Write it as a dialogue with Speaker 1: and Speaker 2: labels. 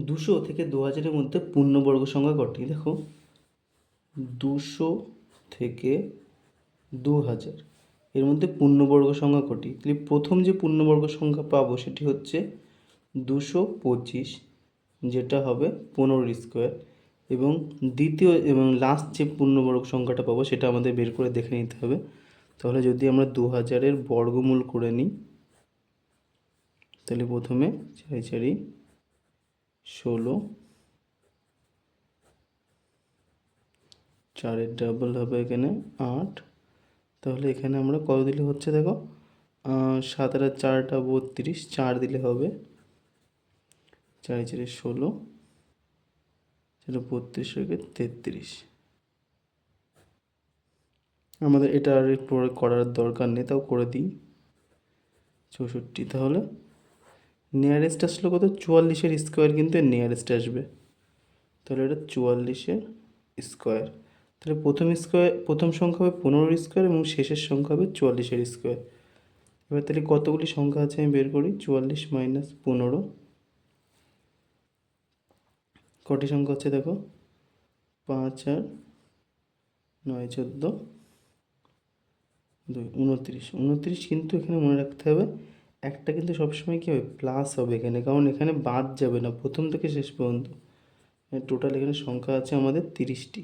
Speaker 1: দুশো থেকে দু হাজারের মধ্যে পূর্ণবর্গ সংখ্যা কটি? দেখো, দুশো থেকে দু হাজার। এর মধ্যে পূর্ণবর্গ সংখ্যা কটি? তাহলে প্রথম যে পূর্ণবর্গ সংখ্যা পাবো সেটি হচ্ছে দুশো পঁচিশ, যেটা হবে পনেরো স্কোয়ার। এবং দ্বিতীয় এবং লাস্ট যে পূর্ণবর্গ সংখ্যাটা পাবো সেটা আমাদের বের করে দেখে নিতে হবে। তাহলে যদি আমরা দু হাজারের বর্গমূল করে নিই, তাহলে প্রথমে চারি চারি ষোলো। চারের ডাবল হবে এখানে আট। তাহলে এখানে আমরা কত দিলে হচ্ছে দেখো? আহ, সাত আর চারটা বত্রিশ চার দিলে হবে। চারি চারি ষোলো সেটা বত্রিশ থেকে তেত্রিশ। আমাদের এটা আর করার দরকার নেই তাও করে দিই। চৌষট্টি তাহলে। নিয়ারেস্ট আসলে কত? চুয়াল্লিশের স্কোয়ার কিন্তু এর নিয়ারেস্ট আসবে। তাহলে এটা চুয়াল্লিশের স্কোয়ার তাহলে প্রথম স্কোয়ার প্রথম সংখ্যা হবে পনেরোর স্কোয়ার এবং শেষের সংখ্যা হবে চুয়াল্লিশের স্কোয়ার এবার তাহলে কতগুলি সংখ্যা আছে আমি বের করি? চুয়াল্লিশ মাইনাস পনেরো। কটি সংখ্যা হচ্ছে দেখো? পাঁচ আর নয়, চোদ্দ, দুই, উনত্রিশ। উনত্রিশ কিন্তু এখানে মনে রাখতে হবে একটা কিন্তু সবসময় কী হবে প্লাস হবে এখানে। কারণ এখানে বাদ যাবে না। প্রথম থেকে শেষ পর্যন্ত। টোটাল এখানে সংখ্যা আছে আমাদের তিরিশটি।